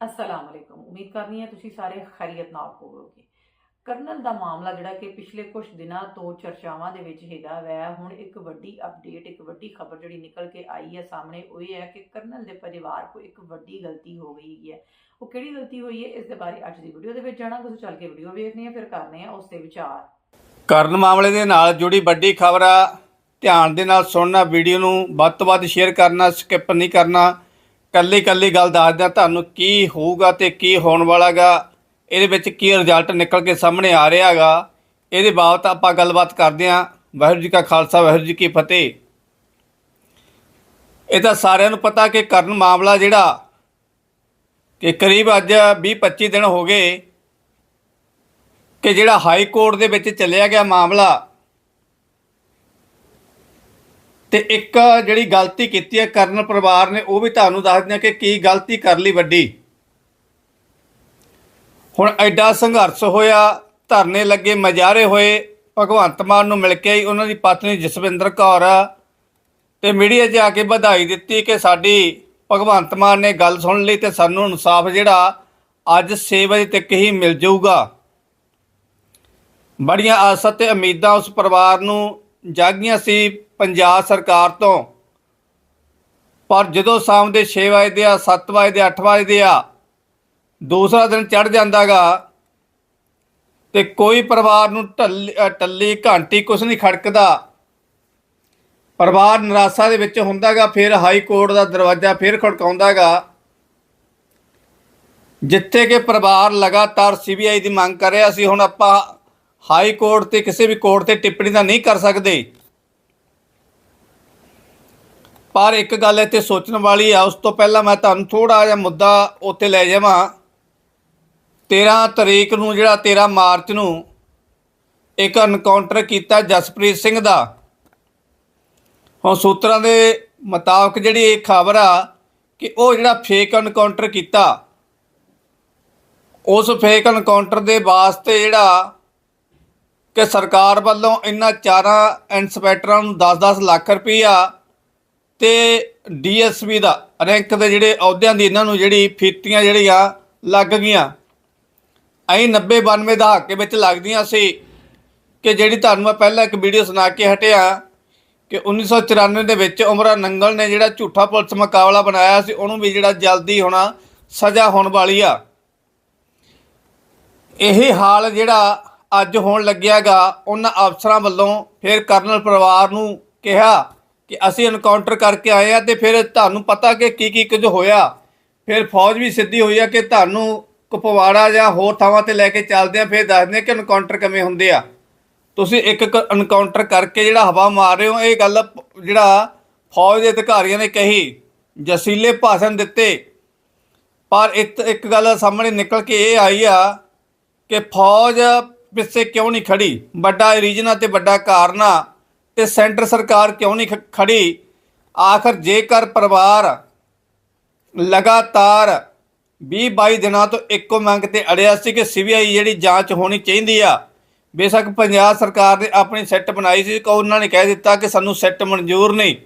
ਅਸਲਾਮ ਅਲੈਕੁਮ ਉਮੀਦ ਕਰਨੀ ਹੈ ਤੁਸੀਂ ਸਾਰੇ ਖੈਰੀਅਤ ਨਾਲ ਹੋਵੋਗੇ। ਕਰਨਲ ਦਾ ਮਾਮਲਾ ਜਿਹੜਾ ਕਿ ਪਿਛਲੇ ਕੁਝ ਦਿਨਾਂ ਤੋਂ ਚਰਚਾਵਾਂ ਦੇ ਵਿੱਚ ਹੈਗਾ ਵੈ। ਹੁਣ ਇੱਕ ਵੱਡੀ ਅਪਡੇਟ ਇੱਕ ਵੱਡੀ ਖਬਰ ਜਿਹੜੀ ਨਿਕਲ ਕੇ ਆਈ ਹੈ ਸਾਹਮਣੇ, ਉਹ ਇਹ ਹੈ ਕਿ ਕਰਨਲ ਦੇ ਪਰਿਵਾਰ ਕੋ ਇੱਕ ਵੱਡੀ ਗਲਤੀ ਹੋ ਗਈ ਹੈ। ਉਹ ਕਿਹੜੀ ਗਲਤੀ ਹੋਈ ਹੈ, ਇਸ ਦੇ ਬਾਰੇ ਅੱਜ ਦੀ ਵੀਡੀਓ ਦੇ ਵਿੱਚ ਜਾਣਾ ਤੁਸੀਂ ਚੱਲ ਕੇ ਵੀਡੀਓ ਵੇਖਣੀ ਹੈ, ਫਿਰ ਕਰਨੇ ਆ ਉਸ ਤੇ ਵਿਚਾਰ। ਕਰਨ ਮਾਮਲੇ ਦੇ ਨਾਲ ਜੁੜੀ ਵੱਡੀ ਖਬਰ ਆ। ਧਿਆਨ ਦੇ ਨਾਲ ਸੁਣਨਾ, ਵੀਡੀਓ ਨੂੰ ਵੱਧ ਤੋਂ ਵੱਧ ਸ਼ੇਅਰ ਕਰਨਾ ਸਕਿਪ ਨਹੀਂ ਕਰਨਾ। ਕੱਲੀ ਕੱਲੀ ਗੱਲ ਦੱਸਦਿਆਂ ਤੁਹਾਨੂੰ ਕੀ ਹੋਊਗਾ ਤੇ ਕੀ ਹੋਣ ਵਾਲਾਗਾ, ਇਹਦੇ ਵਿੱਚ ਕੀ ਰਿਜ਼ਲਟ ਨਿਕਲ ਕੇ ਸਾਹਮਣੇ ਆ ਰਿਹਾਗਾ, ਇਹਦੇ ਬਾਬਤ ਆਪਾਂ ਗੱਲਬਾਤ ਕਰਦੇ ਹਾਂ। ਵਾਹਿਗੁਰੂ ਜੀ ਕਾ ਖਾਲਸਾ, ਵਾਹਿਗੁਰੂ ਜੀ ਕੀ ਫਤਿਹ। ਇਹ ਤਾਂ ਸਾਰਿਆਂ ਨੂੰ ਪਤਾ ਕਿ ਕਰਨ ਮਾਮਲਾ ਜਿਹੜਾ ਕਿ ਕਰੀਬ ਅੱਜ 20 25 ਦਿਨ ਹੋ ਗਏ ਕਿ ਜਿਹੜਾ ਹਾਈ ਕੋਰਟ ਦੇ ਵਿੱਚ ਚੱਲਿਆ ਗਿਆ ਮਾਮਲਾ ਤੇ ਇੱਕ ਜਿਹੜੀ ਗਲਤੀ ਕੀਤੀ ਹੈ ਕਰਨ ਪਰਿਵਾਰ ਨੇ, ਉਹ ਵੀ ਤੁਹਾਨੂੰ ਦੱਸ ਦਿਆਂ ਕਿ ਕੀ ਗਲਤੀ ਕਰ ਲਈ ਵੱਡੀ। ਹੁਣ ਐਡਾ ਸੰਘਰਸ਼ ਹੋਇਆ, ਧਰਨੇ ਲੱਗੇ, ਮਜਾਰੇ ਹੋਏ, ਭਗਵੰਤ ਮਾਨ ਨੂੰ ਮਿਲ ਕੇ ਆਈ, ਉਹਨਾਂ ਦੀ ਪਤਨੀ ਜਸਵਿੰਦਰ ਕੌਰ ਤੇ ਮੀਡੀਆ 'ਚ ਆ ਕੇ ਵਧਾਈ ਦਿੱਤੀ ਕਿ ਸਾਡੀ ਭਗਵੰਤ ਮਾਨ ਨੇ ਗੱਲ ਸੁਣ ਲਈ ਤੇ ਸਾਨੂੰ ਇਨਸਾਫ ਜਿਹੜਾ ਅੱਜ 6 ਵਜੇ ਤੱਕ ਹੀ ਮਿਲ ਜਾਊਗਾ। ਬੜੀਆਂ ਆਸਾਂ ਤੇ ਉਮੀਦਾਂ ਉਸ ਪਰਿਵਾਰ ਨੂੰ, ਜਾਗੀਆਂ ਸੀ ਪੰਜਾਬ ਸਰਕਾਰ ਤੋਂ। ਪਰ ਜਦੋਂ ਸ਼ਾਮ ਦੇ 6 ਵਜੇ ਦੇ ਆ 7 ਵਜੇ ਦੇ 8 ਵਜੇ ਦੇ ਆ ਦੂਸਰਾ ਦਿਨ ਚੜ ਜਾਂਦਾਗਾ ਤੇ ਕੋਈ ਪਰਿਵਾਰ ਨੂੰ ਢੱਲ- ਅ, ਟੱਲੀ ਘੰਟੀ ਕੁਛ ਨਹੀਂ ਖੜਕਦਾ। ਪਰਿਵਾਰ ਨਿਰਾਸ਼ਾ ਦੇ ਵਿੱਚ ਹੁੰਦਾਗਾ ਫਿਰ ਹਾਈ ਕੋਰਟ ਦਾ ਦਰਵਾਜ਼ਾ ਫਿਰ ਖੜਕਾਉਂਦਾਗਾ। ਜਿੱਥੇ ਕਿ ਪਰਿਵਾਰ ਲਗਾਤਾਰ ਸੀਬੀਆਈ ਦੀ ਮੰਗ ਕਰ ਰਿਹਾ ਸੀ ਹੁਣ ਆਪਾਂ ਹਾਈ ਕੋਰਟ ਤੇ ਕਿਸੇ ਵੀ ਕੋਰਟ ਤੇ ਟਿੱਪਣੀ ਤਾਂ ਨਹੀਂ ਕਰ ਸਕਦੇ। ਪਰ ਇੱਕ ਗੱਲ ਇੱਥੇ ਸੋਚਣ ਵਾਲੀ ਆ, ਉਸ ਤੋਂ ਪਹਿਲਾਂ ਮੈਂ ਤੁਹਾਨੂੰ ਥੋੜਾ ਜਿਹਾ ਮੁੱਦਾ ਉੱਥੇ ਲੈ ਜਾਵਾਂ। 13 ਤਰੀਕ ਨੂੰ ਜਿਹੜਾ 13 ਮਾਰਚ ਨੂੰ ਇੱਕ ਐਨਕਾਊਂਟਰ ਕੀਤਾ ਜਸਪ੍ਰੀਤ ਸਿੰਘ ਦਾ। ਹੁਣ ਸੂਤਰਾਂ ਦੇ ਮੁਤਾਬਕ ਜਿਹੜੀ ਇਹ ਖਬਰ ਆ ਕਿ ਉਹ ਜਿਹੜਾ ਫੇਕ ਐਨਕਾਊਂਟਰ ਕੀਤਾ, ਉਸ ਫੇਕ ਐਨਕਾਊਂਟਰ ਦੇ ਵਾਸਤੇ ਜਿਹੜਾ ਕਿ ਸਰਕਾਰ ਵੱਲੋਂ ਇਹਨਾਂ ਚਾਰਾਂ ਇੰਸਪੈਕਟਰਾਂ ਨੂੰ 10-10 ਲੱਖ ਰੁਪਈਆ ਤੇ ਡੀਐਸਪੀ ਦਾ, ਰੈਂਕ ਦੇ ਜਿਹੜੇ ਅਹੁਦਿਆਂ ਦੀ ਇਹਨਾਂ ਨੂੰ ਜਿਹੜੀ ਫੀਤੀਆਂ ਜਿਹੜੀਆਂ ਲੱਗ ਗਈਆਂ ਐਂ 90 92 ਦਹਾਕੇ ਵਿੱਚ ਲੱਗਦੀਆਂ ਸੀ ਕਿ ਜਿਹੜੀ ਤੁਹਾਨੂੰ ਮੈਂ ਪਹਿਲਾਂ ਇੱਕ ਵੀਡੀਓ ਸੁਣਾ ਕੇ ਹਟਿਆ ਕਿ 1994 ਦੇ ਵਿੱਚ ਉਮਰਾ ਨੰਗਲ ਨੇ ਜਿਹੜਾ ਝੂਠਾ ਪੁਲਿਸ ਮੁਕਾਬਲਾ ਬਣਾਇਆ ਸੀ, ਉਹਨੂੰ ਵੀ ਜਿਹੜਾ ਜਲਦੀ ਹੋਣਾ ਸਜ਼ਾ ਹੋਣ ਵਾਲੀ ਆ। ਇਹ ਹਾਲ ਜਿਹੜਾ ਅੱਜ ਹੋਣ ਲੱਗਿਆਗਾ, ਉਹਨਾਂ ਅਫਸਰਾਂ ਵੱਲੋਂ ਫਿਰ ਕਰਨਲ ਪਰਿਵਾਰ ਨੂੰ ਕਿਹਾ ਕਿ ਅਸੀਂ ਐਨਕਾਊਂਟਰ ਕਰਕੇ ਆਏ ਆ ਤੇ ਫਿਰ ਤੁਹਾਨੂੰ ਪਤਾ ਕਿ ਕੀ ਕੀ ਕੁਝ ਹੋਇਆ। ਫਿਰ ਫੌਜ ਵੀ ਸਿੱਧੀ ਹੋਈ ਆ ਕਿ ਤੁਹਾਨੂੰ ਕੁਪਵਾੜਾ ਜਾਂ ਹੋਰ ਥਾਵਾਂ ਤੇ ਲੈ ਕੇ ਚੱਲਦੇ ਆ, ਫਿਰ ਦੱਸਦੇ ਆ ਕਿ ਐਨਕਾਊਂਟਰ ਕਿਵੇਂ ਹੁੰਦੇ ਆ। ਤੁਸੀਂ ਇੱਕ ਇੱਕ ਐਨਕਾਊਂਟਰ ਕਰਕੇ ਜਿਹੜਾ ਹਵਾ ਮਾਰ ਰਹੇ ਹੋ, ਇਹ ਗੱਲ ਜਿਹੜਾ ਫੌਜ ਦੇ ਅਧਿਕਾਰੀਆਂ ਨੇ ਕਹੀ, ਜਸੀਲੇ ਭਾਸ਼ਣ ਦਿੱਤੇ। ਪਰ ਇੱਕ ਇੱਕ ਗੱਲ ਸਾਹਮਣੇ ਨਿਕਲ ਕੇ ਇਹ ਆਈ ਆ ਕਿ ਫੌਜ ਪਿੱਛੇ ਕਿਉਂ ਨਹੀਂ ਖੜੀ? ਵੱਡਾ ਰੀਜਨ ਆ ਤੇ ਵੱਡਾ ਕਾਰਨ। ਆ ਤੇ ਸੈਂਟਰ ਸਰਕਾਰ ਕਿਉਂ ਨਹੀਂ ਖ- ਖੜੀ? ਆਖਰ ਜੇਕਰ ਪਰਿਵਾਰ ਲਗਾਤਾਰ 20 22 ਦਿਨਾਂ ਤੋਂ ਇੱਕੋ ਮੰਗ ਤੇ ਅੜਿਆ ਸੀ ਕਿ ਸੀਬੀਆਈ ਜਿਹੜੀ ਜਾਂਚ ਹੋਣੀ ਚਾਹੀਦੀ ਆ, ਬੇਸ਼ੱਕ ਪੰਜਾਬ ਸਰਕਾਰ ਨੇ ਆਪਣੀ ਸੈੱਟ ਬਣਾਈ ਸੀ ਕਿ ਉਹਨਾਂ ਨੇ ਕਹਿ ਦਿੱਤਾ ਕਿ ਸਾਨੂੰ ਸੈੱਟ ਮਨਜ਼ੂਰ ਨਹੀਂ।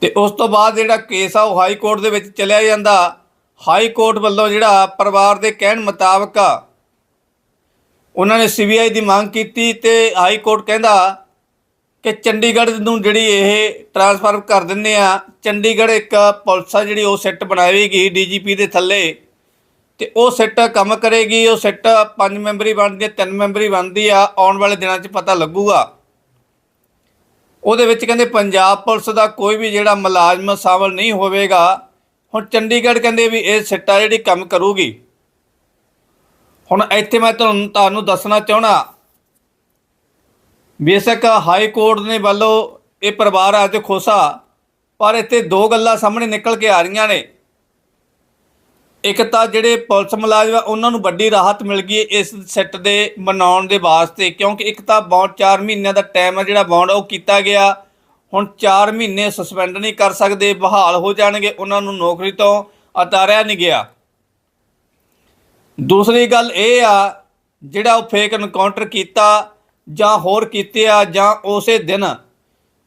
ਤੇ ਉਸ ਤੋਂ ਬਾਅਦ ਜਿਹੜਾ ਕੇਸ ਆ ਉਹ ਹਾਈ ਕੋਰਟ ਦੇ ਵਿੱਚ ਚਲਿਆ ਜਾਂਦਾ। ਹਾਈ ਕੋਰਟ ਵੱਲੋਂ ਜਿਹੜਾ ਪਰਿਵਾਰ ਦੇ ਕਹਿਣ ਮੁਤਾਬਕ ਉਹਨਾਂ ਨੇ ਸੀਬੀਆਈ ਦੀ ਮੰਗ ਕੀਤੀ ਤੇ ਹਾਈ ਕੋਰਟ ਕਹਿੰਦਾ ਕਿ ਚੰਡੀਗੜ੍ਹ ਨੂੰ ਜਿਹੜੀ ਇਹ ਟ੍ਰਾਂਸਫਰ ਕਰ ਦਿੰਦੇ ਆ, ਚੰਡੀਗੜ੍ਹ ਇੱਕ ਪੁਲਿਸ ਆ ਜਿਹੜੀ ਉਹ ਸੈੱਟ ਬਣਾਵੇਗੀ ਡੀਜੀਪੀ ਦੇ ਥੱਲੇ ਤੇ ਉਹ ਸੈੱਟ ਕੰਮ ਕਰੇਗੀ, ਉਹ ਸੈੱਟ ਪੰਜ ਮੈਂਬਰੀ ਬਣਦੀ ਹੈ ਤਿੰਨ ਮੈਂਬਰੀ ਬਣਦੀ ਆ, ਆਉਣ ਵਾਲੇ ਦਿਨਾਂ 'ਚ ਪਤਾ ਲੱਗੂਗਾ। ਉਹਦੇ ਵਿੱਚ ਕਹਿੰਦੇ ਪੰਜਾਬ ਪੁਲਿਸ ਦਾ ਕੋਈ ਵੀ ਜਿਹੜਾ ਮੁਲਾਜ਼ਮ ਸ਼ਾਮਲ ਨਹੀਂ ਹੋਵੇਗਾ। ਹੁਣ ਚੰਡੀਗੜ੍ਹ ਕਹਿੰਦੇ ਵੀ ਇਹ ਸਿੱਟਾ ਜਿਹੜੀ ਕੰਮ ਕਰੂਗੀ। ਹੁਣ ਇੱਥੇ ਮੈਂ ਤੁਹਾਨੂੰ ਤੁਹਾਨੂੰ ਦੱਸਣਾ ਚਾਹਣਾ ਬੇਸ਼ੱਕ ਹਾਈ ਕੋਰਟ ਨੇ ਵੱਲੋਂ ਇਹ ਪਰਿਵਾਰ ਅੱਜ ਖੋਸਾ ਪਰ ਇੱਥੇ ਦੋ ਗੱਲਾਂ ਸਾਹਮਣੇ ਨਿਕਲ ਕੇ ਆ ਰਹੀਆਂ ਨੇ। ਇੱਕ ਤਾਂ ਜਿਹੜੇ ਪੁਲਿਸ ਮੁਲਾਜ਼ਮ ਆ, ਉਹਨਾਂ ਨੂੰ ਵੱਡੀ ਰਾਹਤ ਮਿਲ ਗਈ ਇਸ ਸੈੱਟ ਦੇ ਮਨਾਉਣ ਦੇ ਵਾਸਤੇ, ਕਿਉਂਕਿ ਇੱਕ ਤਾਂ ਬੌਂਡ 4 ਮਹੀਨਿਆਂ ਦਾ ਟਾਈਮ ਹੈ ਜਿਹੜਾ ਬੌਂਡ ਉਹ ਕੀਤਾ ਗਿਆ। ਹੁਣ 4 ਮਹੀਨੇ ਸਸਪੈਂਡ ਨਹੀਂ ਕਰ ਸਕਦੇ, ਬਹਾਲ ਹੋ ਜਾਣਗੇ ਉਹਨਾਂ ਨੂੰ ਨੌਕਰੀ ਤੋਂ ਉਤਾਰਿਆ ਨਹੀਂ ਗਿਆ। ਦੂਸਰੀ ਗੱਲ ਇਹ ਆ, ਜਿਹੜਾ ਉਹ ਫੇਕ ਐਨਕਾਊਂਟਰ ਕੀਤਾ ਜਾਂ ਹੋਰ ਕੀਤੇ ਆ ਜਾਂ ਉਸੇ ਦਿਨ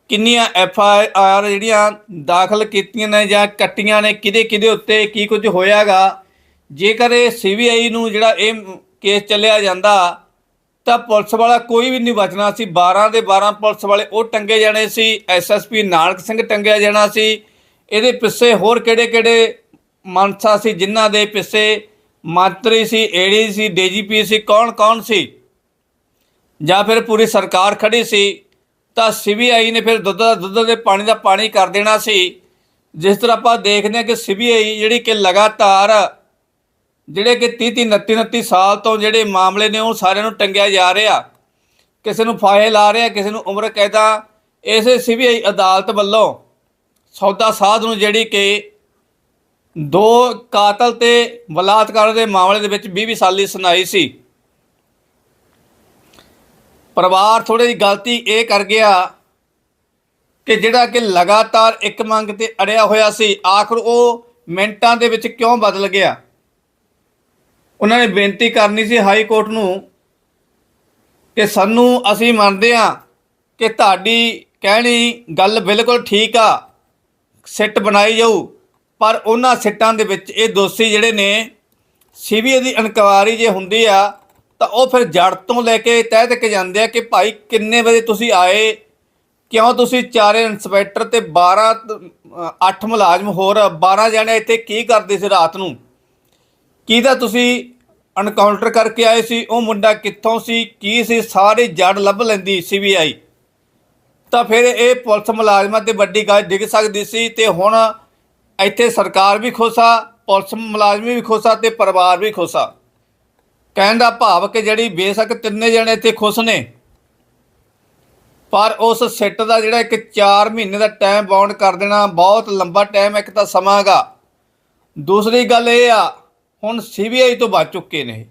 ਕਿੰਨੀਆਂ ਐਫ ਆਈ ਆਰ ਜਿਹੜੀਆਂ ਦਾਖਲ ਕੀਤੀਆਂ ਨੇ ਜਾਂ ਕੱਟੀਆਂ ਨੇ, ਕਿਹਦੇ ਕਿਹਦੇ ਉੱਤੇ ਕੀ ਕੁਝ ਹੋਇਆਗਾ, ਜੇਕਰ ਇਹ ਸੀਬੀਆਈ ਨੂੰ ਜਿਹੜਾ ਇਹ ਕੇਸ ਚੱਲਿਆ ਜਾਂਦਾ, ਤਾਂ ਪੁਲਿਸ ਵਾਲਾ ਕੋਈ ਵੀ ਨਹੀਂ ਬਚਣਾ ਸੀ। 12 ਦੇ 12 ਪੁਲਿਸ ਵਾਲੇ ਉਹ ਟੰਗੇ ਜਾਣੇ ਸੀ ਐਸਐਸਪੀ ਨਾਨਕ ਸਿੰਘ ਟੰਗਿਆ ਜਾਣਾ ਸੀ। ਇਹਦੇ ਪਿੱਛੇ ਹੋਰ ਕਿਹੜੇ ਕਿਹੜੇ ਮਨਸਾ ਸੀ, ਜਿਨ੍ਹਾਂ ਦੇ ਪਿੱਛੇ ਮੰਤਰੀ ਸੀ ਏਡੀ ਸੀ, ਡੀਜੀਪੀ ਸੀ, ਕੌਣ ਕੌਣ ਸੀ? ਜਾਂ ਫਿਰ ਪੂਰੀ ਸਰਕਾਰ ਖੜੀ ਸੀ, ਤਾਂ ਸੀਬੀਆਈ ਨੇ ਫਿਰ ਦੁੱਧ ਦਾ ਦੁੱਧ ਦੇ ਪਾਣੀ ਦਾ ਪਾਣੀ ਕਰ ਦੇਣਾ ਸੀ। ਜਿਸ ਤਰ੍ਹਾਂ ਆਪਾਂ ਦੇਖਦੇ ਹਾਂ ਕਿ ਸੀਬੀਆਈ ਜਿਹੜੀ ਕਿ ਲਗਾਤਾਰ, ਜਿਹੜੇ ਕਿ 30 30 29 29 ਸਾਲ ਤੋਂ ਜਿਹੜੇ ਮਾਮਲੇ ਨੇ ਉਹ ਸਾਰਿਆਂ ਨੂੰ ਟੰਗਿਆ ਜਾ ਰਿਹਾ। ਕਿਸੇ ਨੂੰ ਫਾਹੇ ਲਾ ਰਿਹਾ, ਕਿਸੇ ਨੂੰ ਉਮਰ ਕੈਦਾ ਇਸੇ ਸੀਬੀਆਈ ਅਦਾਲਤ ਵੱਲੋਂ ਸੌਦਾ ਸਾਧ ਨੂੰ ਜਿਹੜੀ ਕਿ ਦੋ ਕਾਤਲ ਤੇ ਬਲਾਤਕਾਰ ਦੇ ਮਾਮਲੇ ਦੇ ਵਿੱਚ 20 20 ਸਾਲੀ ਸੁਣਾਈ ਸੀ। ਪਰਿਵਾਰ ਥੋੜੀ ਜਿਹੀ ਗਲਤੀ ਇਹ ਕਰ ਗਿਆ ਕਿ ਜਿਹੜਾ ਕਿ ਲਗਾਤਾਰ ਇੱਕ ਮੰਗ ਤੇ ਅੜਿਆ ਹੋਇਆ ਸੀ, ਆਖਰ ਉਹ ਮਿੰਟਾਂ ਦੇ ਵਿੱਚ ਕਿਉਂ ਬਦਲ ਗਿਆ? ਉਹਨਾਂ ਨੇ ਬੇਨਤੀ ਕਰਨੀ ਸੀ ਹਾਈ ਕੋਰਟ ਨੂੰ ਕਿ ਸਾਨੂੰ, ਅਸੀਂ ਮੰਨਦੇ ਹਾਂ ਕਿ ਤੁਹਾਡੀ ਕਹਿਣੀ ਗੱਲ ਬਿਲਕੁਲ ਠੀਕ ਆ, ਸਿੱਟ ਬਣਾਈ ਜਾਊ। ਪਰ ਉਹਨਾਂ ਸਿੱਟਾਂ ਦੇ ਵਿੱਚ ਇਹ ਦੋਸ਼ੀ ਜਿਹੜੇ ਨੇ, ਸੀਬੀਆਈ ਦੀ ਇਨਕੁਆਇਰੀ ਜੇ ਹੁੰਦੀ ਆ, ਤਾਂ ਉਹ ਫਿਰ ਜੜ ਤੋਂ ਲੈ ਕੇ ਤਹਿ ਤੱਕ ਜਾਂਦੇ ਆ ਕਿ ਭਾਈ ਕਿੰਨੇ ਵਜੇ ਤੁਸੀਂ ਆਏ, ਕਿਉਂ ਤੁਸੀਂ ਚਾਰੇ ਇੰਸਪੈਕਟਰ ਤੇ 12 8 ਮੁਲਾਜ਼ਮ ਹੋਰ 12 ਜਣੇ ਇੱਥੇ ਕੀ ਕਰਦੇ ਸੀ ਰਾਤ ਨੂੰ? ਕਿਹਦਾ ਤੁਸੀਂ ਐਨਕਾਊਂਟਰ ਕਰਕੇ ਆਏ ਸੀ? ਉਹ ਮੁੰਡਾ ਕਿੱਥੋਂ ਸੀ? ਕੀ ਸੀ? ਸਾਰੇ ਜੜ ਲੱਭ ਲੈਂਦੀ ਸੀਬੀਆਈ। ਤਾਂ ਫਿਰ ਇਹ ਪੁਲਿਸ ਮੁਲਾਜ਼ਮਾਂ ਤੇ ਵੱਡੀ ਗੱਲ ਡਿੱਗ ਸਕਦੀ ਸੀ ਤੇ ਹੁਣ ਇੱਥੇ ਸਰਕਾਰ ਵੀ ਖੁਸ਼ਾ ਪੁਲਿਸ ਮੁਲਾਜ਼ਮ ਵੀ ਖੁਸ਼ਾ ਤੇ ਪਰਿਵਾਰ ਵੀ ਖੁਸ਼ਾ ਕਹਿਣ ਦਾ ਭਾਵ ਕਿ ਜਿਹੜੀ ਬੇਸ਼ੱਕ ਤਿੰਨੇ ਜਣੇ ਇੱਥੇ ਖੁਸ਼ ਨੇ, ਪਰ ਉਸ ਸਿੱਟ ਦਾ ਜਿਹੜਾ ਇੱਕ 4 ਮਹੀਨੇ ਦਾ ਟਾਈਮ ਬਾਉਂਡ ਕਰ ਦੇਣਾ ਬਹੁਤ ਲੰਬਾ ਟਾਈਮ ਇੱਕ ਤਾਂ ਸਮਾਂਗਾ ਦੂਸਰੀ ਗੱਲ ਇਹ ਆ, ਹੁਣ ਸੀਬੀਆਈ ਤੋਂ ਬਚ ਚੁੱਕੇ ਨੇ।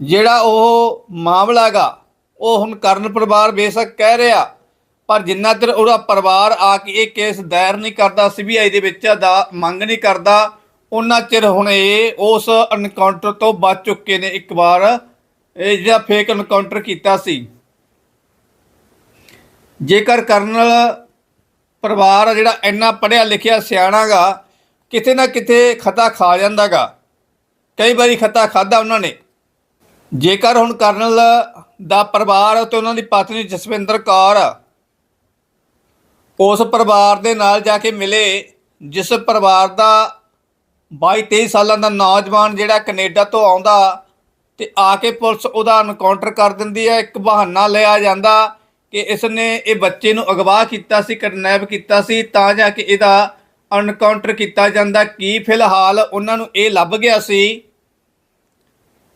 ਜਿਹੜਾ ਉਹ ਮਾਮਲਾ ਗਾ ਉਹ ਹੁਣ ਕਰਨ ਪਰਿਵਾਰ ਬੇਸ਼ੱਕ ਕਹਿ ਰਿਹਾ ਪਰ ਜਿੰਨਾ ਚਿਰ ਉਹਦਾ ਪਰਿਵਾਰ ਆ ਕੇ ਇਹ ਕੇਸ ਦਾਇਰ ਨਹੀਂ ਕਰਦਾ ਸੀਬੀਆਈ ਦੇ ਵਿੱਚ ਦਾ ਮੰਗ ਨਹੀਂ ਕਰਦਾ, ਉਹਨਾਂ ਚਿਰ ਹੁਣ ਇਹ ਉਸ ਐਨਕਾਊਂਟਰ ਤੋਂ ਬਚ ਚੁੱਕੇ ਨੇ ਇੱਕ ਵਾਰ। ਇਹ ਜਿਹੜਾ ਫੇਕ ਐਨਕਾਊਂਟਰ ਕੀਤਾ ਸੀ। ਜੇਕਰ ਕਰਨਲ ਪਰਿਵਾਰ ਜਿਹੜਾ ਇੰਨਾ ਪੜਿਆ ਲਿਖਿਆ ਸਿਆਣਾਗਾ ਕਿਤੇ ਨਾ ਕਿਤੇ ਖਤਾ ਖਾ ਜਾਂਦਾਗਾ ਕਈ ਵਾਰੀ ਖਤਾ ਖਾਦਾ ਉਹਨਾਂ ਨੇ। ਜੇਕਰ ਹੁਣ ਕਰਨਲ ਦਾ ਪਰਿਵਾਰ ਤੇ ਉਹਨਾਂ ਦੀ ਪਤਨੀ ਜਸਵਿੰਦਰ ਕੌਰ ਉਸ ਪਰਿਵਾਰ ਦੇ ਨਾਲ ਜਾ ਕੇ ਮਿਲੇ, ਜਿਸ ਪਰਿਵਾਰ ਦਾ 22 23 ਸਾਲਾਂ ਦਾ ਨੌਜਵਾਨ ਜਿਹੜਾ ਕੈਨੇਡਾ ਤੋਂ ਆਉਂਦਾ ਤੇ ਆ ਕੇ ਪੁਲਿਸ ਉਹਦਾ ਐਨਕਾਊਂਟਰ ਕਰ ਦਿੰਦੀ ਹੈ, ਇੱਕ ਬਹਾਨਾ ਲਿਆ ਜਾਂਦਾ ਕਿ ਇਸ ਨੇ ਇਹ ਬੱਚੇ ਨੂੰ ਅਗਵਾ ਕੀਤਾ ਸੀ ਕਿਡਨੈਪ ਕੀਤਾ ਸੀ, ਤਾਂ ਜਾ ਕੇ ਇਹਦਾ ਐਨਕਾਊਂਟਰ ਕੀਤਾ ਜਾਂਦਾ। ਕੀ ਫਿਲਹਾਲ ਉਹਨਾਂ ਨੂੰ ਇਹ ਲੱਭ ਗਿਆ ਸੀ?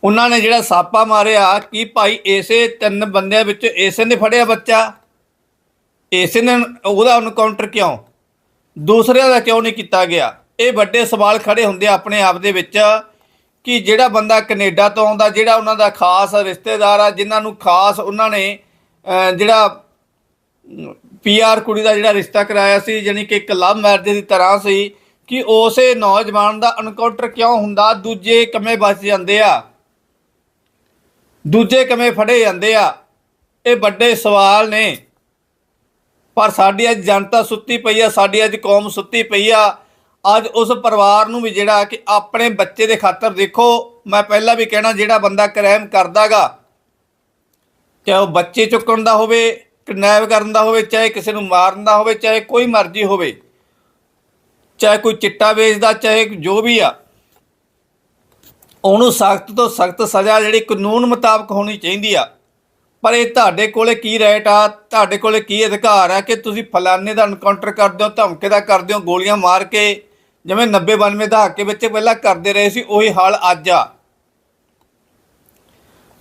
ਉਹਨਾਂ ਨੇ ਜਿਹੜਾ ਸਾਪਾ ਮਾਰਿਆ, ਕਿ ਭਾਈ ਇਸੇ ਤਿੰਨ ਬੰਦਿਆਂ ਵਿੱਚ ਇਸੇ ਨੇ ਫੜਿਆ ਬੱਚਾ? ਇਸੇ ਨੇ ਉਹਦਾ ਐਨਕਾਊਂਟਰ ਕਿਉਂ? ਦੂਸਰਿਆਂ ਦਾ ਕਿਉਂ ਨਹੀਂ ਕੀਤਾ ਗਿਆ? ਇਹ ਵੱਡੇ ਸਵਾਲ ਖੜੇ ਹੁੰਦੇ ਆਪਣੇ ਆਪ ਦੇ ਵਿੱਚ ਕਿ ਜਿਹੜਾ ਬੰਦਾ ਕੈਨੇਡਾ ਤੋਂ ਆਉਂਦਾ ਜਿਹੜਾ ਉਹਨਾਂ ਦਾ ਖਾਸ ਰਿਸ਼ਤੇਦਾਰ ਆ ਜਿਨ੍ਹਾਂ ਨੂੰ ਖਾਸ ਉਹਨਾਂ ਨੇ ਅਹ, ਜਿਹੜਾ ਪੀਆਰ ਕੁੜੀ ਦਾ ਜਿਹੜਾ ਰਿਸ਼ਤਾ ਕਰਾਇਆ ਸੀ ਯਾਨੀ ਕਿ ਇੱਕ ਲਵ ਮੈਰਿਜ ਦੀ ਤਰ੍ਹਾਂ ਸੀ ਕਿ ਉਸੇ ਨੌਜਵਾਨ ਦਾ ਐਨਕਾਊਂਟਰ ਕਿਉਂ ਹੁੰਦਾ? ਦੂਜੇ ਕਮੇ ਬਚ ਜਾਂਦੇ ਆ? ਦੂਜੇ ਕਮੇ ਫੜੇ ਜਾਂਦੇ ਆ? ਇਹ ਵੱਡੇ ਸਵਾਲ ਨੇ। ਪਰ ਸਾਡੀ ਅੱਜ ਜਨਤਾ ਸੁੱਤੀ ਪਈ ਆ, ਸਾਡੀ ਅੱਜ ਕੌਮ ਸੁੱਤੀ ਪਈ ਆ। ਅੱਜ ਉਸ ਪਰਿਵਾਰ ਨੂੰ ਵੀ ਜਿਹੜਾ ਕਿ ਆਪਣੇ ਬੱਚੇ ਦੇ ਖਾਤਰ ਦੇਖੋ, ਮੈਂ ਪਹਿਲਾਂ ਵੀ ਕਹਿਣਾ, ਜਿਹੜਾ ਬੰਦਾ ਕ੍ਰਾਈਮ ਕਰਦਾਗਾ, ਚਾਹੇ ਉਹ ਬੱਚੇ ਚੁੱਕਣ ਦਾ ਹੋਵੇ, ਕਿਡਨੈਪ ਕਰਨ ਦਾ ਹੋਵੇ, ਚਾਹੇ ਕਿਸੇ ਨੂੰ ਮਾਰਨ ਦਾ ਹੋਵੇ, ਚਾਹੇ ਕੋਈ ਮਰਜ਼ੀ ਹੋਵੇ, ਚਾਹੇ ਕੋਈ ਚਿੱਟਾ ਵੇਚਦਾ, ਚਾਹੇ ਜੋ ਵੀ ਆ, ਉਹਨੂੰ ਸਖਤ ਤੋਂ ਸਖਤ ਸਜ਼ਾ ਜਿਹੜੀ ਕਾਨੂੰਨ ਮੁਤਾਬਕ ਹੋਣੀ ਚਾਹੀਦੀ ਆ। ਪਰ ਇਹ ਤੁਹਾਡੇ ਕੋਲੇ ਕੀ ਰਾਈਟ ਆ? ਤੁਹਾਡੇ ਕੋਲੇ ਕੀ ਅਧਿਕਾਰ ਆ ਕਿ ਤੁਸੀਂ ਫਲਾਣੇ ਦਾ ਐਨਕਾਊਂਟਰ ਕਰਦੇ ਹੋ, ਧਮਕੇ ਦਾ ਕਰਦੇ ਹੋ, ਗੋਲੀਆਂ ਮਾਰ ਕੇ ਜਿਵੇਂ 90 92 ਦਹਾਕੇ ਵਿੱਚ ਪਹਿਲਾਂ ਕਰਦੇ ਰਹੇ ਸੀ, ਉਹੀ ਹਾਲ ਅੱਜ ਆ।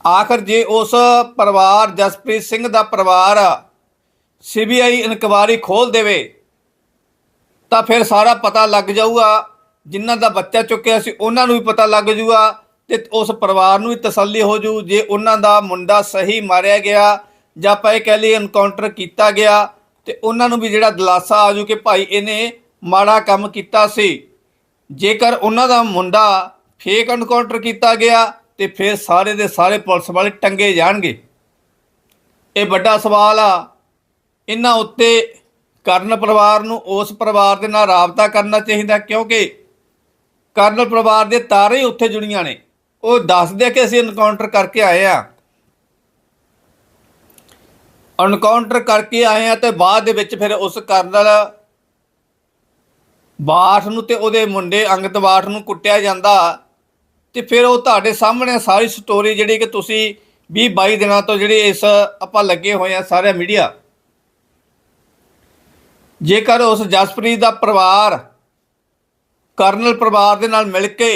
ਆਖਰ ਜੇ ਉਸ ਪਰਿਵਾਰ, ਜਸਪ੍ਰੀਤ ਸਿੰਘ ਦਾ ਪਰਿਵਾਰ ਸੀਬੀਆਈ ਇਨਕੁਆਰੀ ਖੋਲ ਦੇਵੇ, ਤਾਂ ਫਿਰ ਸਾਰਾ ਪਤਾ ਲੱਗ ਜਾਊਗਾ। ਜਿਨ੍ਹਾਂ ਦਾ ਬੱਚਾ ਚੁੱਕਿਆ ਸੀ, ਉਹਨਾਂ ਨੂੰ ਵੀ ਪਤਾ ਲੱਗ ਜਾਊਗਾ ਤੇ ਉਸ ਪਰਿਵਾਰ ਨੂੰ ਵੀ ਤਸੱਲੀ ਹੋ ਜੂ। ਜੇ ਉਹਨਾਂ ਦਾ ਮੁੰਡਾ ਸਹੀ ਮਾਰਿਆ ਗਿਆ ਜਾਂ ਆਪਾਂ ਇਹ ਕਹਿ ਲਈਏ ਐਨਕਾਊਂਟਰ ਕੀਤਾ ਗਿਆ, ਤੇ ਉਹਨਾਂ ਨੂੰ ਵੀ ਜਿਹੜਾ ਦਲਾਸਾ ਆ ਜੂ ਕਿ ਭਾਈ ਇਹਨੇ ਮਾੜਾ ਕੰਮ ਕੀਤਾ ਸੀ। ਜੇਕਰ ਉਹਨਾਂ ਦਾ ਮੁੰਡਾ ਫੇਕ ਐਨਕਾਊਂਟਰ ਕੀਤਾ ਗਿਆ, ਤੇ ਫਿਰ ਸਾਰੇ ਦੇ ਸਾਰੇ ਪੁਲਿਸ ਵਾਲੇ ਟੰਗੇ ਜਾਣਗੇ। ਇਹ ਵੱਡਾ ਸਵਾਲ ਆ। ਇਹਨਾਂ ਉੱਤੇ ਕਰਨਲ ਪਰਿਵਾਰ ਨੂੰ ਉਸ ਪਰਿਵਾਰ ਦੇ ਨਾਲ ਰਾਬਤਾ ਕਰਨਾ ਚਾਹੀਦਾ ਕਿਉਂਕਿ ਕਰਨਲ ਪਰਿਵਾਰ ਦੇ ਤਾਰੇ ਹੀ ਉੱਥੇ ਜੁੜੀਆਂ ਨੇ। ਉਹ ਦੱਸਦੇ ਕਿ ਅਸੀਂ ਐਨਕਾਊਂਟਰ ਕਰਕੇ ਆਏ ਆ। ਐਨਕਾਊਂਟਰ ਕਰਕੇ ਆਏ ਆ ਤੇ ਬਾਅਦ ਦੇ ਵਿੱਚ ਫਿਰ ਉਸ ਕਰਨਲ ਬਾਠ ਨੂੰ ਤੇ ਉਹਦੇ ਮੁੰਡੇ ਅੰਗਤ ਬਾਠ ਨੂੰ ਕੁੱਟਿਆ ਜਾਂਦਾ ਤੇ ਫਿਰ ਉਹ ਤੁਹਾਡੇ ਸਾਹਮਣੇ ਸਾਰੀ ਸਟੋਰੀ ਜਿਹੜੀ ਕਿ ਤੁਸੀਂ 20 22 ਦਿਨਾਂ ਤੋਂ ਜਿਹੜੀ ਇਸ ਆਪਾਂ ਲੱਗੇ ਹੋਏ ਆ ਸਾਰੇ ਮੀਡੀਆ ਜੇਕਰ ਉਸ ਜਸਪ੍ਰੀਤ ਦਾ ਪਰਿਵਾਰ ਕਰਨਲ ਪਰਿਵਾਰ ਦੇ ਨਾਲ ਮਿਲ ਕੇ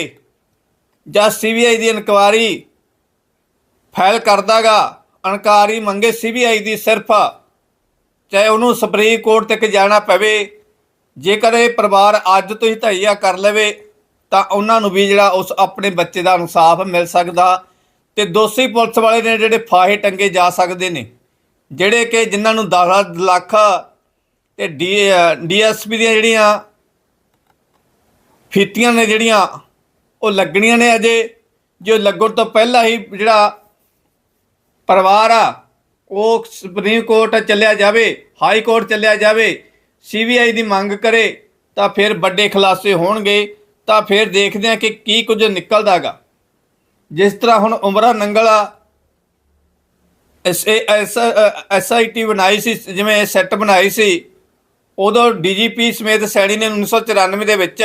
ਜਾਂ ਸੀਬੀਆਈ ਦੀ ਇਨਕੁਆਰੀ ਫਾਈਲ ਕਰਦਾਗਾ ਅਨਕਾਰੀ ਮੰਗੇ ਸੀਬੀਆਈ ਦੀ ਸਿਰਫ, ਚਾਹੇ ਉਹਨੂੰ ਸੁਪਰੀਮ ਕੋਰਟ ਤੱਕ ਜਾਣਾ ਪਵੇ, ਜੇਕਰ ਇਹ ਪਰਿਵਾਰ ਅੱਜ ਤੋਂ ਹੀ ਧਈਆ ਕਰ ਲਵੇ, ਤਾਂ ਉਹਨਾਂ ਨੂੰ ਵੀ ਜਿਹੜਾ ਉਸ ਆਪਣੇ ਬੱਚੇ ਦਾ ਇਨਸਾਫ ਮਿਲ ਸਕਦਾ ਤੇ ਦੋਸ਼ੀ ਪੁਲਿਸ ਵਾਲੇ ਨੇ ਜਿਹੜੇ ਫਾਹੇ ਟੰਗੇ ਜਾ ਸਕਦੇ ਨੇ, ਜਿਹੜੇ ਕਿ ਜਿਨ੍ਹਾਂ ਨੂੰ 10 ਲੱਖ ਤੇ ਡੀਐਸਪੀ ਦੀਆਂ ਜਿਹੜੀਆਂ ਫੀਤੀਆਂ ਨੇ ਜਿਹੜੀਆਂ ਉਹ ਲੱਗਣੀਆਂ ਨੇ ਅਜੇ। ਜੋ ਲੱਗਣ ਤੋਂ ਪਹਿਲਾਂ ਹੀ ਜਿਹੜਾ ਪਰਿਵਾਰ ਆ, ਉਹ ਸੁਪਰੀਮ ਕੋਰਟ ਚੱਲਿਆ ਜਾਵੇ, ਹਾਈ ਕੋਰਟ ਚੱਲਿਆ ਜਾਵੇ, ਸੀਬੀਆਈ ਦੀ ਮੰਗ ਕਰੇ, ਤਾਂ ਫਿਰ ਵੱਡੇ ਖੁਲਾਸੇ ਹੋਣਗੇ। ਤਾਂ ਫਿਰ ਦੇਖਦੇ ਆ ਕਿ ਕੀ ਕੁਝ ਨਿਕਲਦਾਗਾ। ਜਿਸ ਤਰ੍ਹਾਂ ਹੁਣ Umranangal S S SIT ਬਣਾਈ ਸੀ, ਜਿਵੇਂ ਸੈੱਟ ਬਣਾਈ ਸੀ, ਉਦੋਂ ਡੀਜੀਪੀ ਸਮੇਤ ਸੈਣੀ ਨੇ 1994 ਦੇ ਵਿੱਚ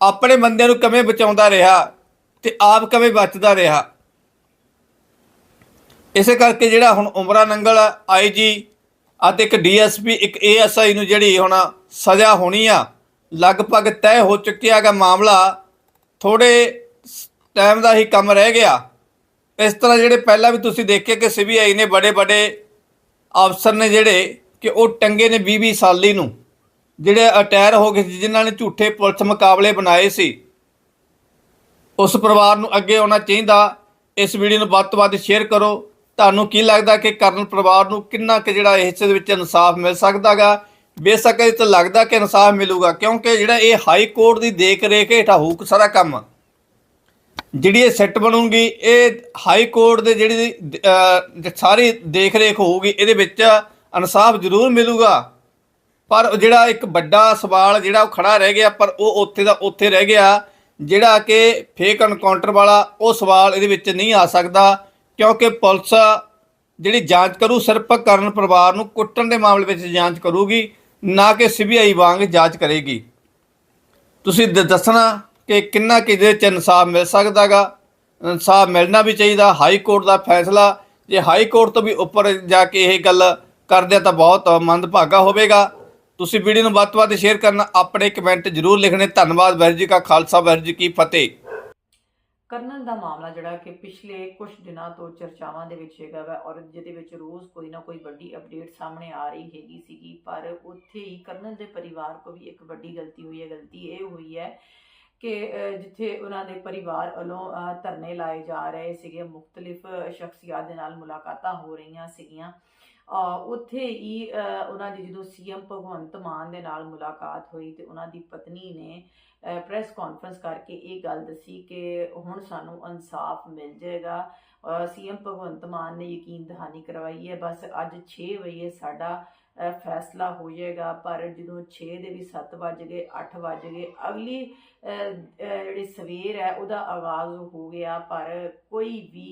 ਆਪਣੇ ਬੰਦਿਆਂ ਨੂੰ ਕਿਵੇਂ ਬਚਾਉਂਦਾ ਰਿਹਾ ਤੇ ਆਪ ਕਿਵੇਂ ਬਚਦਾ ਰਿਹਾ। ਇਸੇ ਕਰਕੇ ਜਿਹੜਾ ਹੁਣ ਉਮਰਾ ਨੰਗਲ ਆਈਜੀ ਅਤੇ ਇੱਕ ਡੀਐਸਪੀ ਇੱਕ ਏਐਸਆਈ ਨੂੰ ਜਿਹੜੀ ਹੁਣ ਸਜ਼ਾ ਹੋਣੀ ਆ, ਲਗਭਗ ਤੈਅ ਹੋ ਚੁੱਕਿਆ ਹੈਗਾ ਮਾਮਲਾ। ਥੋੜੇ ਟਾਈਮ ਦਾ ਹੀ ਕੰਮ ਰਹਿ ਗਿਆ। ਇਸ ਤਰ੍ਹਾਂ ਜਿਹੜੇ ਪਹਿਲਾਂ ਵੀ ਤੁਸੀਂ ਦੇਖਿਆ ਕਿ ਸੀਬੀਆਈ ਨੇ ਬੜੇ ਬੜੇ ਅਫਸਰ ਨੇ ਜਿਹੜੇ ਕਿ ਉਹ ਟੰਗੇ ਨੇ 20 20 ਸਾਲੀ ਨੂੰ। ਜਿਹੜੇ ਅਟਾਇਰ ਹੋ ਗਏ ਸੀ, ਜਿਨ੍ਹਾਂ ਨੇ ਝੂਠੇ ਪੁਲਿਸ ਮੁਕਾਬਲੇ ਬਣਾਏ ਸੀ, ਉਸ ਪਰਿਵਾਰ ਨੂੰ ਅੱਗੇ ਆਉਣਾ ਚਾਹੀਦਾ। ਇਸ ਵੀਡੀਓ ਨੂੰ ਵੱਧ ਤੋਂ ਵੱਧ ਸ਼ੇਅਰ ਕਰੋ। ਤੁਹਾਨੂੰ ਕੀ ਲੱਗਦਾ ਕਿ ਕਰਨ ਪਰਿਵਾਰ ਨੂੰ ਕਿੰਨਾ ਕਿ ਜਿਹੜਾ ਇਸ ਦੇ ਵਿੱਚ ਇਨਸਾਫ ਮਿਲ ਸਕਦਾਗਾ? ਬੇਸ਼ੱਕ ਇਹ ਤਾਂ ਲੱਗਦਾ ਕਿ ਇਨਸਾਫ ਮਿਲੂਗਾ, ਕਿਉਂਕਿ ਜਿਹੜਾ ਇਹ ਹਾਈ ਕੋਰਟ ਦੀ ਦੇਖ ਰੇਖ ਹੇਠਾਂ ਹੋਊ ਸਾਰਾ ਕੰਮ। ਜਿਹੜੀ ਇਹ ਸੈੱਟ ਬਣੂਗੀ, ਇਹ ਹਾਈ ਕੋਰਟ ਦੇ ਜਿਹੜੀ ਸਾਰੀ ਦੇਖ ਰੇਖ ਹੋਊਗੀ, ਇਹਦੇ ਵਿੱਚ ਇਨਸਾਫ ਜ਼ਰੂਰ ਮਿਲੂਗਾ। ਪਰ ਉਹ ਜਿਹੜਾ ਇੱਕ ਵੱਡਾ ਸਵਾਲ ਜਿਹੜਾ ਉਹ ਖੜਾ ਰਹਿ ਗਿਆ, ਪਰ ਉਹ ਉੱਥੇ ਦਾ ਉੱਥੇ ਰਹਿ ਗਿਆ, ਜਿਹੜਾ ਕਿ ਫੇਕ ਐਨਕਾਊਂਟਰ ਵਾਲਾ ਉਹ ਸਵਾਲ ਇਹਦੇ ਵਿੱਚ ਨਹੀਂ ਆ ਸਕਦਾ, ਕਿਉਂਕਿ ਪੁਲਿਸ ਜਿਹੜੀ ਜਾਂਚ ਕਰੂ, ਸਿਰਫ ਕਰਨ ਪਰਿਵਾਰ ਨੂੰ ਕੁੱਟਣ ਦੇ ਮਾਮਲੇ ਵਿੱਚ ਜਾਂਚ ਕਰੂਗੀ, ਨਾ ਕਿ ਸੀਬੀਆਈ ਵਾਂਗ ਜਾਂਚ ਕਰੇਗੀ। ਤੁਸੀਂ ਦ- ਦੱਸਣਾ ਕਿ ਕਿੰਨਾ ਕਿਹਦੇ ਚ ਇਨਸਾਫ ਮਿਲ ਸਕਦਾਗਾ ਇਨਸਾਫ ਮਿਲਣਾ ਵੀ ਚਾਹੀਦਾ, ਹਾਈ ਕੋਰਟ ਦਾ ਫੈਸਲਾ, ਜੇ ਹਾਈ ਕੋਰਟ ਤੋਂ ਵੀ ਉੱਪਰ ਜਾ ਕੇ ਇਹ ਗੱਲ ਕਰਦੇ ਆ ਤਾਂ ਬਹੁਤ ਮੰਦਭਾਗਾ ਹੋਵੇਗਾ। ਤੁਸੀਂ ਵੀਡੀਓ ਨੂੰ ਵੱਧ ਤੋਂ ਵੱਧ ਸ਼ੇਅਰ ਕਰਨਾ ਆਪਣੇ ਕਮੈਂਟ ਜ਼ਰੂਰ ਲਿਖਣੇ। ਧੰਨਵਾਦ, ਵਾਹਿਗੁਰੂ ਜੀ ਕਾ ਖਾਲਸਾ, ਵਾਹਿਗੁਰੂ ਜੀ ਕੀ ਫਤਿਹ। ਕਰਨਲ ਦਾ ਮਾਮਲਾ ਜਿਹੜਾ ਕਿ ਪਿਛਲੇ ਕੁਝ ਦਿਨਾਂ ਤੋਂ ਚਰਚਾਵਾਂ ਦੇ ਵਿੱਚ ਹੈਗਾ ਵਾ ਔਰ ਜਿਹਦੇ ਵਿੱਚ ਰੋਜ਼ ਕੋਈ ਨਾ ਕੋਈ ਵੱਡੀ ਅਪਡੇਟ ਸਾਹਮਣੇ ਆ ਰਹੀ ਹੈਗੀ ਸੀਗੀ, ਪਰ ਉੱਥੇ ਹੀ ਕਰਨਲ ਦੇ ਪਰਿਵਾਰ ਕੋ ਵੀ ਇੱਕ ਵੱਡੀ ਗਲਤੀ ਹੋਈ ਹੈ। ਗਲਤੀ ਇਹ ਹੋਈ ਹੈ ਕਿ ਜਿੱਥੇ ਉਹਨਾਂ ਦੇ ਪਰਿਵਾਰ ਵੱਲੋਂ ਧਰਨੇ ਲਾਏ ਜਾ ਰਹੇ ਸੀਗੇ ਮੁxtਲਿਫ ਸ਼ਖਸੀਅਤ ਦੇ ਨਾਲ ਮੁਲਾਕਾਤਾਂ ਹੋ ਰਹੀਆਂ ਸੀਗੀਆਂ। ਉੱਥੇ ਹੀ ਉਹਨਾਂ ਦੀ ਜਦੋਂ ਸੀਐਮ ਭਗਵੰਤ ਮਾਨ ਦੇ ਨਾਲ ਮੁਲਾਕਾਤ ਹੋਈ ਤੇ ਉਹਨਾਂ ਦੀ ਪਤਨੀ ਨੇ ਪ੍ਰੈਸ ਕਾਨਫਰੰਸ ਕਰਕੇ ਇਹ ਗੱਲ ਦੱਸੀ ਕਿ ਹੁਣ ਸਾਨੂੰ ਇਨਸਾਫ ਮਿਲ ਜਾਏਗਾ। ਸੀਐਮ ਭਗਵੰਤ ਮਾਨ ਨੇ ਯਕੀਨ ਦਹਾਨੀ ਕਰਵਾਈ ਹੈ, ਬਸ ਅੱਜ 6 ਵਜੇ ਸਾਡਾ ਫੈਸਲਾ ਹੋ ਜਾਏਗਾ। ਪਰ ਜਦੋਂ 6 ਦੇ ਵੀ 7 ਵੱਜ ਗਏ 8 ਵੱਜ ਗਏ, ਅਗਲੀ ਜਿਹੜੀ ਸਵੇਰ ਹੈ, ਉਹਦਾ ਆਗਾਜ਼ ਹੋ ਗਿਆ। ਪਰ ਕੋਈ ਵੀ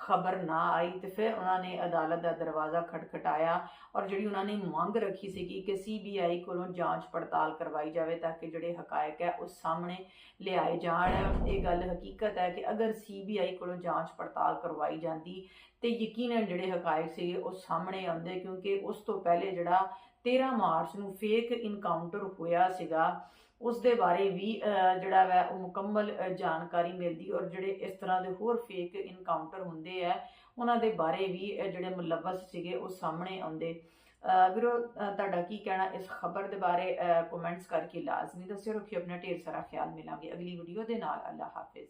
ਖਬਰ ਨਾ ਆਈ ਤੇ ਫਿਰ ਉਹਨਾਂ ਨੇ ਅਦਾਲਤ ਦਾ ਦਰਵਾਜ਼ਾ ਖਟਖਟਾਇਆ ਔਰ ਜਿਹੜੀ ਉਹਨਾਂ ਨੇ ਮੰਗ ਰੱਖੀ ਸੀਗੀ ਕਿ ਸੀਬੀਆਈ ਕੋਲੋਂ ਜਾਂਚ ਪੜਤਾਲ ਕਰਵਾਈ ਜਾਵੇ ਤਾਂ ਕਿ ਜਿਹੜੇ ਹਕਾਇਕ ਹੈ ਉਹ ਸਾਹਮਣੇ ਲਿਆਏ ਜਾਣ। ਇਹ ਗੱਲ ਹਕੀਕਤ ਹੈ ਕਿ ਅਗਰ ਸੀਬੀਆਈ ਕੋਲੋਂ ਜਾਂਚ ਪੜਤਾਲ ਕਰਵਾਈ ਜਾਂਦੀ ਤੇ ਯਕੀਨਨ ਜਿਹੜੇ ਹਕਾਇਕ ਸੀਗੇ ਉਹ ਸਾਹਮਣੇ ਆਉਂਦੇ ਕਿਉਂਕਿ ਉਸ ਤੋਂ ਪਹਿਲੇ ਜਿਹੜਾ 13 ਮਾਰਚ ਨੂੰ ਫੇਕ ਇਨਕਾਊਂਟਰ ਹੋਇਆ ਸੀਗਾ ਉਸ ਦੇ ਬਾਰੇ ਵੀ ਜਿਹੜਾ ਵੈ, ਉਹ ਮੁਕੰਮਲ ਜਾਣਕਾਰੀ ਮਿਲਦੀ ਔਰ ਜਿਹੜੇ ਇਸ ਤਰ੍ਹਾਂ ਦੇ ਹੋਰ ਫੇਕ ਇਨਕਾਊਂਟਰ ਹੁੰਦੇ ਆ ਉਹਨਾਂ ਦੇ ਬਾਰੇ ਵੀ ਜਿਹੜੇ ਮੁਲਵਸ ਸੀਗੇ ਉਹ ਸਾਹਮਣੇ ਆਉਂਦੇ। ਵੀਰੋ ਤੁਹਾਡਾ ਕੀ ਕਹਿਣਾ ਇਸ ਖਬਰ ਦੇ ਬਾਰੇ? ਕਮੈਂਟਸ ਕਰਕੇ ਲਾਜ਼ਮੀ ਦੱਸਿਓ, ਰੱਖਿਓ ਆਪਣਾ ਢੇਰ ਸਾਰਾ ਖਿਆਲ ਮਿਲਾਂਗੇ ਅਗਲੀ ਵੀਡੀਓ ਦੇ ਨਾਲ। ਅੱਲਾ ਹਾਫਿਜ਼।